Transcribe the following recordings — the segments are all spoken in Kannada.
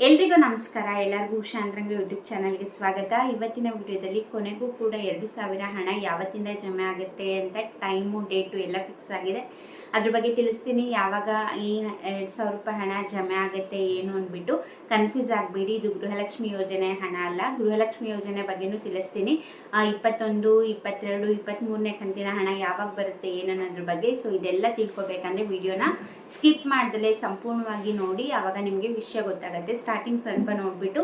ಎಲ್ರಿಗೂ ನಮಸ್ಕಾರ. ಎಲ್ಲರಿಗೂ ಅಂದ್ರಂಗ ಯೂಟ್ಯೂಬ್ ಚಾನಲ್ಗೆ ಸ್ವಾಗತ. ಇವತ್ತಿನ ವಿಡಿಯೋದಲ್ಲಿ ಕೊನೆಗೂ ಕೂಡ ಎರಡು ಸಾವಿರ ಹಣ ಯಾವತ್ತಿಂದ ಜಮೆ ಆಗುತ್ತೆ ಅಂತ ಟೈಮು ಡೇಟು ಎಲ್ಲ ಫಿಕ್ಸ್ ಆಗಿದೆ. ಅದ್ರ ಬಗ್ಗೆ ತಿಳಿಸ್ತೀನಿ. ಯಾವಾಗ ಈ ಎರಡು ಸಾವಿರ ರೂಪಾಯಿ ಹಣ ಜಮೆ ಆಗುತ್ತೆ, ಏನು ಅಂದ್ಬಿಟ್ಟು ಕನ್ಫ್ಯೂಸ್ ಆಗಬೇಡಿ. ಇದು ಗೃಹಲಕ್ಷ್ಮಿ ಯೋಜನೆ ಹಣ ಅಲ್ಲ. ಗೃಹಲಕ್ಷ್ಮಿ ಯೋಜನೆ ಬಗ್ಗೆನೂ ತಿಳಿಸ್ತೀನಿ. ಇಪ್ಪತ್ತೊಂದು, ಇಪ್ಪತ್ತೆರಡು ಇಪ್ಪತ್ತ್ಮೂರನೇ ಕಂತಿನ ಹಣ ಯಾವಾಗ ಬರುತ್ತೆ ಏನು ಅನ್ನೋದ್ರ ಬಗ್ಗೆ. ಸೊ ಇದೆಲ್ಲ ತಿಳ್ಕೊಬೇಕಂದ್ರೆ ವಿಡಿಯೋನ ಸ್ಕಿಪ್ ಮಾಡ್ದಲೇ ಸಂಪೂರ್ಣವಾಗಿ ನೋಡಿ. ಆವಾಗ ನಿಮಗೆ ವಿಷಯ ಗೊತ್ತಾಗುತ್ತೆ. ಸ್ಟಾರ್ಟಿಂಗ್ ಸ್ವಲ್ಪ ನೋಡಿಬಿಟ್ಟು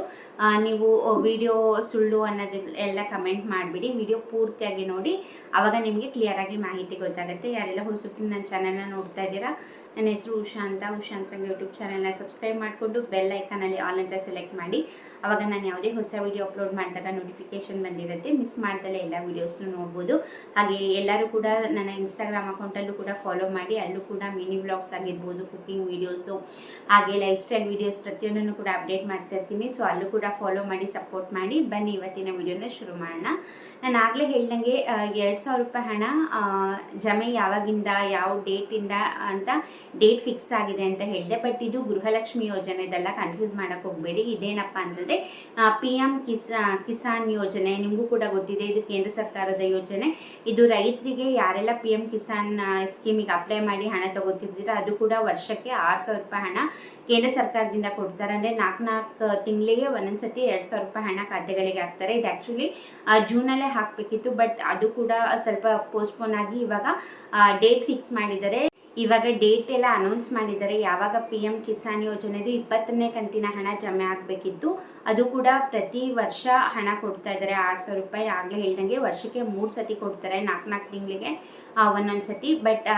ನೀವು ವಿಡಿಯೋ ಸುಳ್ಳು ಅನ್ನೋದ ಎಲ್ಲ ಕಮೆಂಟ್ ಮಾಡಿಬಿಡಿ. ವಿಡಿಯೋ ಪೂರ್ತಿಯಾಗಿ ನೋಡಿ. ಆವಾಗ ನಿಮಗೆ ಕ್ಲಿಯರಾಗಿ ಮಾಹಿತಿ ಗೊತ್ತಾಗುತ್ತೆ. ಯಾರೆಲ್ಲ ಹೊಸಬ್ರು ನನ್ನ ಚಾನಲ್ನ ನೋಡ್ತಾ ಇದ್ದೀರಾ? ನನ್ನ ಹೆಸರು ಉಷಾ ಅಂತ ಉಷಾ ಅಂತ ಯೂಟ್ಯೂಬ್ ಚಾನಲ್ನ ಸಬ್ಸ್ಕ್ರೈಬ್ ಮಾಡಿಕೊಂಡು ಬೆಲ್ ಐಕನಲ್ಲಿ ಆಲ್ ಅಂತ ಸೆಲೆಕ್ಟ್ ಮಾಡಿ. ಅವಾಗ ನಾನು ಯಾವುದೇ ಹೊಸ ವೀಡಿಯೋ ಅಪ್ಲೋಡ್ ಮಾಡಿದಾಗ ನೋಟಿಫಿಕೇಶನ್ ಬಂದಿರುತ್ತೆ. ಮಿಸ್ ಮಾಡ್ದಲೇ ಎಲ್ಲ ವೀಡಿಯೋಸ್ನು ನೋಡ್ಬೋದು. ಹಾಗೆ ಎಲ್ಲರೂ ಕೂಡ ನನ್ನ ಇನ್ಸ್ಟಾಗ್ರಾಮ್ ಅಕೌಂಟಲ್ಲೂ ಕೂಡ ಫಾಲೋ ಮಾಡಿ. ಅಲ್ಲೂ ಕೂಡ ಮಿನಿ ಬ್ಲಾಗ್ಸ್ ಆಗಿರ್ಬೋದು ಕುಕಿಂಗ್ ವೀಡಿಯೋಸು ಹಾಗೆ ಲೈಫ್ ಸ್ಟೈಲ್ ವೀಡಿಯೋಸ್ ಪ್ರತಿಯೊಂದನ್ನು ಕೂಡ ಅಪ್ಡೇಟ್ ಮಾಡ್ತಾ ಇರ್ತೀನಿ. ಸೊ ಅಲ್ಲೂ ಕೂಡ ಫಾಲೋ ಮಾಡಿ ಸಪೋರ್ಟ್ ಮಾಡಿ ಬನ್ನಿ ಇವತ್ತಿನ ವೀಡಿಯೋನ ಶುರು ಮಾಡೋಣ. ನಾನು ಆಗಲೇ ಹೇಳ್ದಂಗೆ ಎರಡು ಸಾವಿರ ರೂಪಾಯಿ ಹಣ ಜಮೆ ಯಾವಾಗಿಂದ, ಯಾವ ಡೇಟಿಂದ ಅಂತ ಡೇಟ್ ಫಿಕ್ಸ್ ಆಗಿದೆ ಅಂತ ಹೇಳಿದೆ. ಬಟ್ ಇದು ಗೃಹಲಕ್ಷ್ಮಿ ಯೋಜನೆದೆಲ್ಲ ಕನ್ಫ್ಯೂಸ್ ಮಾಡೋಕ್ಕೆ ಹೋಗಬೇಡಿ. ಇದೇನಪ್ಪ ಅಂತಂದರೆ ಪಿ ಎಂ ಕಿಸಾ ಕಿಸಾನ್ ಯೋಜನೆ, ನಿಮಗೂ ಕೂಡ ಗೊತ್ತಿದೆ, ಇದು ಕೇಂದ್ರ ಸರ್ಕಾರದ ಯೋಜನೆ. ಇದು ರೈತರಿಗೆ ಯಾರೆಲ್ಲ ಪಿ ಕಿಸಾನ್ ಸ್ಕೀಮಿಗೆ ಅಪ್ಲೈ ಮಾಡಿ ಹಣ ತಗೋತಿದ್ದೀರಾ ಅದು ಕೂಡ ವರ್ಷಕ್ಕೆ ಆರು ಸಾವಿರ ರೂಪಾಯಿ ಹಣ ಕೇಂದ್ರ ಸರ್ಕಾರದಿಂದ ಕೊಡ್ತಾರೆ. ಅಂದರೆ ನಾಲ್ಕು ನಾಲ್ಕು ತಿಂಗಳಿಗೆ ಒಂದೊಂದ್ಸತಿ ಎರಡು ಸಾವಿರ ರೂಪಾಯಿ ಹಣ ಖಾತೆಗಳಿಗೆ ಹಾಕ್ತಾರೆ. ಇದು ಆ್ಯಕ್ಚುಲಿ ಜೂನಲ್ಲೇ ಹಾಕಬೇಕಿತ್ತು. ಬಟ್ ಅದು ಕೂಡ ಸ್ವಲ್ಪ ಪೋಸ್ಟ್ಪೋನ್ ಆಗಿ ಇವಾಗ ಡೇಟ್ ಫಿಕ್ಸ್ ಮಾಡಿದ್ದಾರೆ. ಇವಾಗ ಡೇಟ್ ಎಲ್ಲ ಅನೌನ್ಸ್ ಮಾಡಿದ್ದಾರೆ. ಯಾವಾಗ ಪಿ ಎಂ ಕಿಸಾನ್ ಯೋಜನೆದು ಇಪ್ಪತ್ತನೇ ಕಂತಿನ ಹಣ ಜಮೆ ಆಗಬೇಕಿತ್ತು. ಅದು ಕೂಡ ಪ್ರತಿ ವರ್ಷ ಹಣ ಕೊಡ್ತಾ ಇದ್ದಾರೆ. ಆರು ಸಾವಿರ ರೂಪಾಯಿ ಆಗಲೇ ಹೇಳ್ದಂಗೆ ವರ್ಷಕ್ಕೆ ಮೂರು ಸತಿ ಕೊಡ್ತಾರೆ ನಾಲ್ಕು ನಾಲ್ಕು ತಿಂಗಳಿಗೆ ಒಂದೊಂದು ಸತಿ. ಬಟ್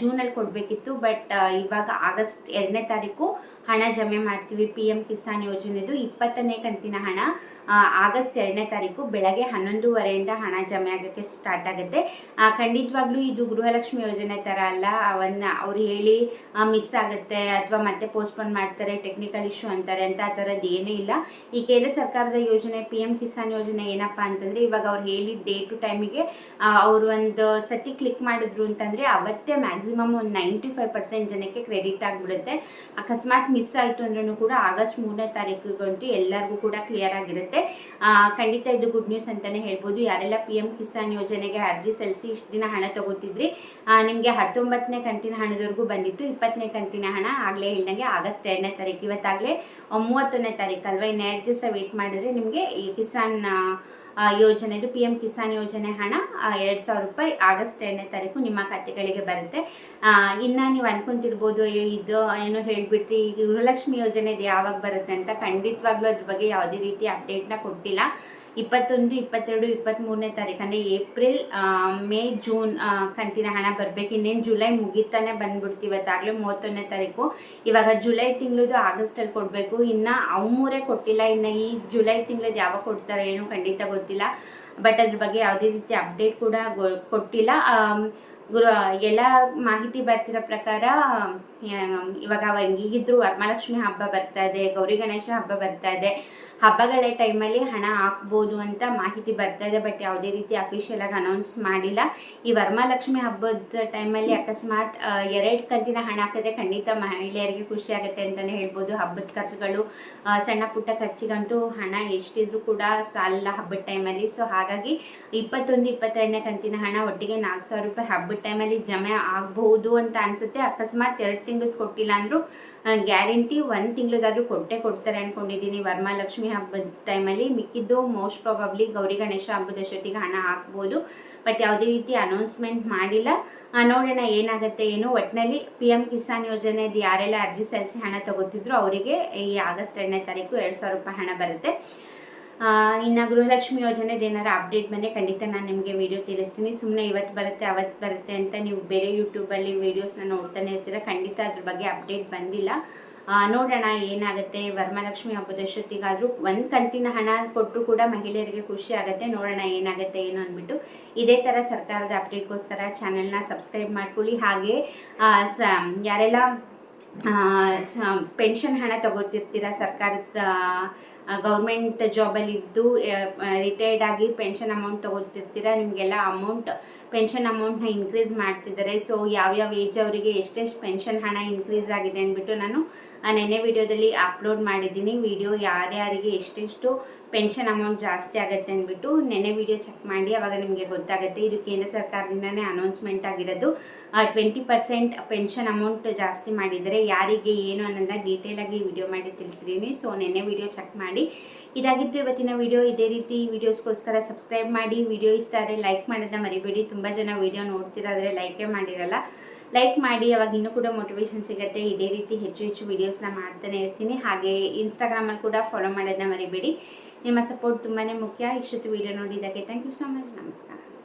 ಜೂನಲ್ಲಿ ಕೊಡಬೇಕಿತ್ತು. ಬಟ್ ಇವಾಗ ಆಗಸ್ಟ್ ಎರಡನೇ ತಾರೀಕು ಹಣ ಜಮೆ ಮಾಡ್ತೀವಿ ಪಿ ಎಂ ಕಿಸಾನ್ ಯೋಜನೆದು ಇಪ್ಪತ್ತನೇ ಕಂತಿನ ಹಣ. ಆಗಸ್ಟ್ ಎರಡನೇ ತಾರೀಕು ಬೆಳಗ್ಗೆ ಹನ್ನೊಂದುವರೆಯಿಂದ ಹಣ ಜಮೆ ಆಗೋಕ್ಕೆ ಸ್ಟಾರ್ಟ್ ಆಗುತ್ತೆ. ಖಂಡಿತವಾಗ್ಲೂ ಇದು ಗೃಹಲಕ್ಷ್ಮಿ ಯೋಜನೆ ಥರ ಅಲ್ಲ. ಅವನ್ನ ಅವ್ರು ಹೇಳಿ ಮಿಸ್ ಆಗುತ್ತೆ ಅಥವಾ ಮತ್ತೆ ಪೋಸ್ಟ್ಪೋನ್ ಮಾಡ್ತಾರೆ ಟೆಕ್ನಿಕಲ್ ಇಶ್ಯೂ ಅಂತಾರೆ ಅಂತ ಆ ಥರದ್ದು ಏನೂ ಇಲ್ಲ. ಈ ಕೇಂದ್ರ ಸರ್ಕಾರದ ಯೋಜನೆ ಪಿ ಎಂ ಕಿಸಾನ್ ಯೋಜನೆ ಏನಪ್ಪಾ ಅಂತಂದ್ರೆ, ಇವಾಗ ಅವ್ರು ಹೇಳಿದ ಡೇ ಟು ಟೈಮಿಗೆ ಅವರು ಒಂದು ಸತಿ ಕ್ಲಿಕ್ ಮಾಡಿದ್ರು ಅಂತಂದ್ರೆ, ಅವತ್ತೇ ಮ್ಯಾಕ್ಸಿಮಮ್ ಒಂದು ನೈಂಟಿ ಫೈವ್ ಪರ್ಸೆಂಟ್ ಜನಕ್ಕೆ ಕ್ರೆಡಿಟ್ ಆಗಿಬಿಡುತ್ತೆ. ಅಕಸ್ಮಾತ್ ಮಿಸ್ ಆಯಿತು ಅಂದ್ರೂ ಕೂಡ ಆಗಸ್ಟ್ ಮೂರನೇ ತಾರೀಕಿಗಂತೂ ಎಲ್ಲರಿಗೂ ಕೂಡ ಕ್ಲಿಯರ್ ಆಗಿರುತ್ತೆ. ಖಂಡಿತ ಇದು ಗುಡ್ ನ್ಯೂಸ್ ಅಂತಲೇ ಹೇಳ್ಬೋದು. ಯಾರೆಲ್ಲ ಪಿ ಎಂ ಕಿಸಾನ್ ಯೋಜನೆಗೆ ಅರ್ಜಿ ಸಲ್ಲಿಸಿ ಇಷ್ಟು ದಿನ ಹಣ ತಗೋತಿದ್ರಿ ನಿಮಗೆ ಹತ್ತೊಂಬತ್ತನೇ ಕಂತಿನ ಹಣದವರೆಗೂ ಬಂದಿತ್ತು. ಇಪ್ಪತ್ತನೇ ಕಂತಿನ ಹಣ ಆಗಲೇ ಹೇಳಿದಂಗೆ ಆಗಸ್ಟ್ ಎರಡನೇ ತಾರೀಕು. ಇವತ್ತಾಗಲೇ ಮೂವತ್ತೊಂದನೇ ತಾರೀಕು ಅಲ್ವಾ? ಇನ್ನೆರಡು ದಿವಸ ವೆಯ್ಟ್ ಮಾಡಿದ್ರೆ ನಿಮಗೆ ಈ ಕಿಸಾನ್ ಯೋಜನೆದು ಪಿ ಎಂ ಕಿಸಾನ್ ಯೋಜನೆ ಹಣ ಎರಡು ಸಾವಿರ ರೂಪಾಯಿ ಆಗಸ್ಟ್ ಎರಡನೇ ತಾರೀಕು ನಿಮ್ಮ ಖಾತೆಗಳಿಗೆ ಬರುತ್ತೆ. ಇನ್ನು ನೀವು ಅನ್ಕೊಂತಿರ್ಬೋದು ಇದು ಏನೋ ಹೇಳಿಬಿಟ್ರಿ ಗೃಹಲಕ್ಷ್ಮಿ ಯೋಜನೆದು ಯಾವಾಗ ಬರುತ್ತೆ ಅಂತ ಖಂಡಿತವಾಗ್ಲೂ ಅದ್ರ ಬಗ್ಗೆ ಯಾವುದೇ ರೀತಿ ಅಪ್ಡೇಟ್ನ ಕೊಟ್ಟಿಲ್ಲ. ಇಪ್ಪತ್ತೊಂದು, ಇಪ್ಪತ್ತೆರಡು ಇಪ್ಪತ್ತ್ಮೂರನೇ ತಾರೀಕು, ಅಂದರೆ ಏಪ್ರಿಲ್ ಮೇ, ಜೂನ್ ಕಂತಿನ ಹಣ ಬರಬೇಕು. ಇನ್ನೇನು ಜುಲೈ ಮುಗಿತಾನೆ ಬಂದ್ಬಿಡ್ತು ಇವತ್ತಾಗಲೇ ಮೂವತ್ತೊಂದನೇ ತಾರೀಕು. ಇವಾಗ ಜುಲೈ ತಿಂಗಳದು ಆಗಸ್ಟಲ್ಲಿ ಕೊಡಬೇಕು. ಇನ್ನು ಅವಮೂರೇ ಕೊಟ್ಟಿಲ್ಲ, ಇನ್ನು ಈ ಜುಲೈ ತಿಂಗಳದ್ದು ಯಾವಾಗ ಕೊಡ್ತಾರೆ ಏನು ಖಂಡಿತ ಗೊತ್ತಿಲ್ಲ. ಬಟ್ ಅದ್ರ ಬಗ್ಗೆ ಯಾವುದೇ ರೀತಿ ಅಪ್ಡೇಟ್ ಕೂಡ ಕೊಟ್ಟಿಲ್ಲ. ಗುರು ಎಲ್ಲ ಮಾಹಿತಿ ಬರ್ತಿರೋ ಪ್ರಕಾರ ಇವಾಗ ಈಗಿದ್ರು ವರಮಹಾಲಕ್ಷ್ಮಿ ಹಬ್ಬ ಬರ್ತಾ ಇದೆ, ಗೌರಿ ಗಣೇಶ ಹಬ್ಬ ಬರ್ತಾ ಇದೆ. ಹಬ್ಬಗಳ ಟೈಮಲ್ಲಿ ಹಣ ಹಾಕ್ಬೋದು ಅಂತ ಮಾಹಿತಿ ಬರ್ತಾ ಇದೆ, ಬಟ್ ಯಾವುದೇ ರೀತಿ ಅಫಿಷಿಯಲ್ ಆಗಿ ಅನೌನ್ಸ್ ಮಾಡಿಲ್ಲ. ಈ ವರಮಹಾಲಕ್ಷ್ಮಿ ಹಬ್ಬದ ಟೈಮಲ್ಲಿ ಅಕಸ್ಮಾತ್ ಎರಡು ಕಂತಿನ ಹಣ ಹಾಕಿದ್ರೆ ಖಂಡಿತ ಮಹಿಳೆಯರಿಗೆ ಖುಷಿ ಆಗುತ್ತೆ ಅಂತಲೇ ಹೇಳ್ಬೋದು. ಹಬ್ಬದ ಖರ್ಚುಗಳು ಸಣ್ಣ ಪುಟ್ಟ ಖರ್ಚಿಗಂತೂ ಹಣ ಎಷ್ಟಿದ್ರೂ ಕೂಡ ಸಾಲಲ್ಲ ಹಬ್ಬದ ಟೈಮಲ್ಲಿ. ಸೊ ಹಾಗಾಗಿ ಇಪ್ಪತ್ತೊಂದು, ಇಪ್ಪತ್ತೆರಡನೇ ಕಂತಿನ ಹಣ ಒಟ್ಟಿಗೆ ನಾಲ್ಕು ಸಾವಿರ ರೂಪಾಯಿ ಹಬ್ಬದ ಟೈಮಲ್ಲಿ ಜಮೆ ಆಗಬಹುದು ಅಂತ ಅನ್ಸುತ್ತೆ. ಅಕಸ್ಮಾತ್ ಎರಡು ತಿಂಗಳದ್ದು ಕೊಟ್ಟಿಲ್ಲ ಅಂದರೂ ಗ್ಯಾರಂಟಿ ಒಂದು ತಿಂಗಳದಾದ್ರೂ ಕೊಟ್ಟೆ ಕೊಡ್ತಾರೆ ಅಂದ್ಕೊಂಡಿದ್ದೀನಿ ವರಮಹಾಲಕ್ಷ್ಮಿ ಹಬ್ಬದ ಟೈಮಲ್ಲಿ ಮಿಕ್ಕಿದ್ದು ಮೋಸ್ಟ್ ಪ್ರಾಬಬ್ಲಿ ಗೌರಿ ಗಣೇಶ ಹಬ್ಬದ ಶೆಟ್ಟಿಗೆ ಹಣ ಹಾಕ್ಬೋದು. ಬಟ್ ಯಾವುದೇ ರೀತಿ ಅನೌನ್ಸ್ಮೆಂಟ್ ಮಾಡಿಲ್ಲ. ನೋಡೋಣ ಏನಾಗುತ್ತೆ ಏನು. ಒಟ್ಟಿನಲ್ಲಿ ಪಿ ಎಂ ಕಿಸಾನ್ ಯೋಜನೆದು ಯಾರೆಲ್ಲ ಅರ್ಜಿ ಸಲ್ಲಿಸಿ ಹಣ ತಗೋತಿದ್ರು ಅವರಿಗೆ ಈ ಆಗಸ್ಟ್ ಎರಡನೇ ತಾರೀಕು ಎರಡು ಸಾವಿರ ರೂಪಾಯಿ ಹಣ ಬರುತ್ತೆ. ಇನ್ನು ಗೃಹಲಕ್ಷ್ಮಿ ಯೋಜನೆದು ಏನಾರು ಅಪ್ಡೇಟ್ ಬಂದರೆ ಖಂಡಿತ ನಾನು ನಿಮಗೆ ವಿಡಿಯೋ ತಿಳಿಸ್ತೀನಿ. ಸುಮ್ಮನೆ ಇವತ್ತು ಬರುತ್ತೆ, ಅವತ್ತು ಬರುತ್ತೆ ಅಂತ ನೀವು ಬೇರೆ ಯೂಟ್ಯೂಬಲ್ಲಿ ವೀಡಿಯೋಸ್ನ ನೋಡ್ತಾನೆ ಇರ್ತೀರ, ಖಂಡಿತ ಅದ್ರ ಬಗ್ಗೆ ಅಪ್ಡೇಟ್ ಬಂದಿಲ್ಲ. ನೋಡೋಣ ಏನಾಗುತ್ತೆ. ವರಮಹಾಲಕ್ಷ್ಮಿ ಹಬ್ಬದಷ್ಟೊತ್ತಿಗಾದರೂ ಒಂದು ಕಂತಿನ ಹಣ ಕೊಟ್ಟರು ಕೂಡ ಮಹಿಳೆಯರಿಗೆ ಖುಷಿ ಆಗುತ್ತೆ. ನೋಡೋಣ ಏನಾಗುತ್ತೆ ಏನು ಅಂದ್ಬಿಟ್ಟು. ಇದೇ ಥರ ಸರ್ಕಾರದ ಅಪ್ಡೇಟ್ಗೋಸ್ಕರ ಚಾನೆಲ್ನ ಸಬ್ಸ್ಕ್ರೈಬ್ ಮಾಡ್ಕೊಳ್ಳಿ. ಹಾಗೆ ಸ, ಯಾರೆಲ್ಲ ಪೆನ್ಷನ್ ಹಣ ತಗೋತಿರ್ತೀರ ಸರ್ಕಾರದ ಗೌರ್ಮೆಂಟ್ ಜಾಬಲ್ಲಿದ್ದು ರಿಟೈರ್ಡ್ ಆಗಿ ಪೆನ್ಷನ್ ಅಮೌಂಟ್ ತಗೋತಿರ್ತೀರ. ನಿಮಗೆಲ್ಲ ಅಮೌಂಟ್ ಪೆನ್ಷನ್ ಅಮೌಂಟ್ನ ಇನ್ಕ್ರೀಸ್ ಮಾಡ್ತಿದ್ದಾರೆ. ಸೊ ಯಾವ್ಯಾವ ಏಜ್ ಅವರಿಗೆ ಎಷ್ಟೆಷ್ಟು ಪೆನ್ಷನ್ ಹಣ ಇನ್ಕ್ರೀಸ್ ಆಗಿದೆ ಅಂದ್ಬಿಟ್ಟು ನಾನು ನೆನ್ನೆ ವಿಡಿಯೋದಲ್ಲಿ ಅಪ್ಲೋಡ್ ಮಾಡಿದ್ದೀನಿ. ವಿಡಿಯೋ ಯಾರ್ಯಾರಿಗೆ ಎಷ್ಟೆಷ್ಟು ಪೆನ್ಷನ್ ಅಮೌಂಟ್ ಜಾಸ್ತಿ ಆಗುತ್ತೆ ಅಂದ್ಬಿಟ್ಟು ನೆನ್ನೆ ವಿಡಿಯೋ ಚೆಕ್ ಮಾಡಿ, ಅವಾಗ ನಿಮಗೆ ಗೊತ್ತಾಗುತ್ತೆ. ಇದು ಕೇಂದ್ರ ಸರ್ಕಾರದಿಂದನೇ ಅನೌನ್ಸ್ಮೆಂಟ್ ಆಗಿರೋದು. ಟ್ವೆಂಟಿ ಪರ್ಸೆಂಟ್ ಪೆನ್ಷನ್ ಅಮೌಂಟ್ ಜಾಸ್ತಿ ಮಾಡಿದರೆ ಯಾರಿಗೆ ಏನು ಅನ್ನೋದನ್ನ ಡೀಟೇಲ್ ಆಗಿ ವಿಡಿಯೋ ಮಾಡಿ ತಿಳಿಸಿದ್ದೀನಿ ಸೊ ನೆನ್ನೆ ವಿಡಿಯೋ ಚೆಕ್ ಮಾಡಿ. ಇದಾಗಿತ್ತು ಇವತ್ತಿನ ವಿಡಿಯೋ. ಇದೇ ರೀತಿ ವಿಡಿಯೋಸ್ಗೋಸ್ಕರ ಸಬ್ಸ್ಕ್ರೈಬ್ ಮಾಡಿ. ವಿಡಿಯೋ ಇಷ್ಟ ಆದರೆ ಲೈಕ್ ಮಾಡೋದನ್ನ ಮರಿಬೇಡಿ. ತುಂಬ ಜನ ವಿಡಿಯೋ ನೋಡ್ತಿರಾದ್ರೆ ಲೈಕೇ ಮಾಡಿರಲ್ಲ. ಲೈಕ್ ಮಾಡಿ, ಅವಾಗ ಇನ್ನೂ ಕೂಡ ಮೋಟಿವೇಶನ್ ಸಿಗುತ್ತೆ. ಇದೇ ರೀತಿ ಹೆಚ್ಚು ಹೆಚ್ಚು ವೀಡಿಯೋಸ್ನ ಮಾಡ್ತಾನೆ ಇರ್ತೀನಿ. ಹಾಗೆ ಇನ್ಸ್ಟಾಗ್ರಾಮಲ್ಲಿ ಕೂಡ ಫಾಲೋ ಮಾಡೋದನ್ನ ಮರಿಬೇಡಿ. ನಿಮ್ಮ ಸಪೋರ್ಟ್ ತುಂಬಾ ಮುಖ್ಯ. ಇಷ್ಟೊತ್ತು ವಿಡಿಯೋ ನೋಡಿದ್ದಕ್ಕೆ ಥ್ಯಾಂಕ್ ಯು ಸೊ ಮಚ್ ನಮಸ್ಕಾರ.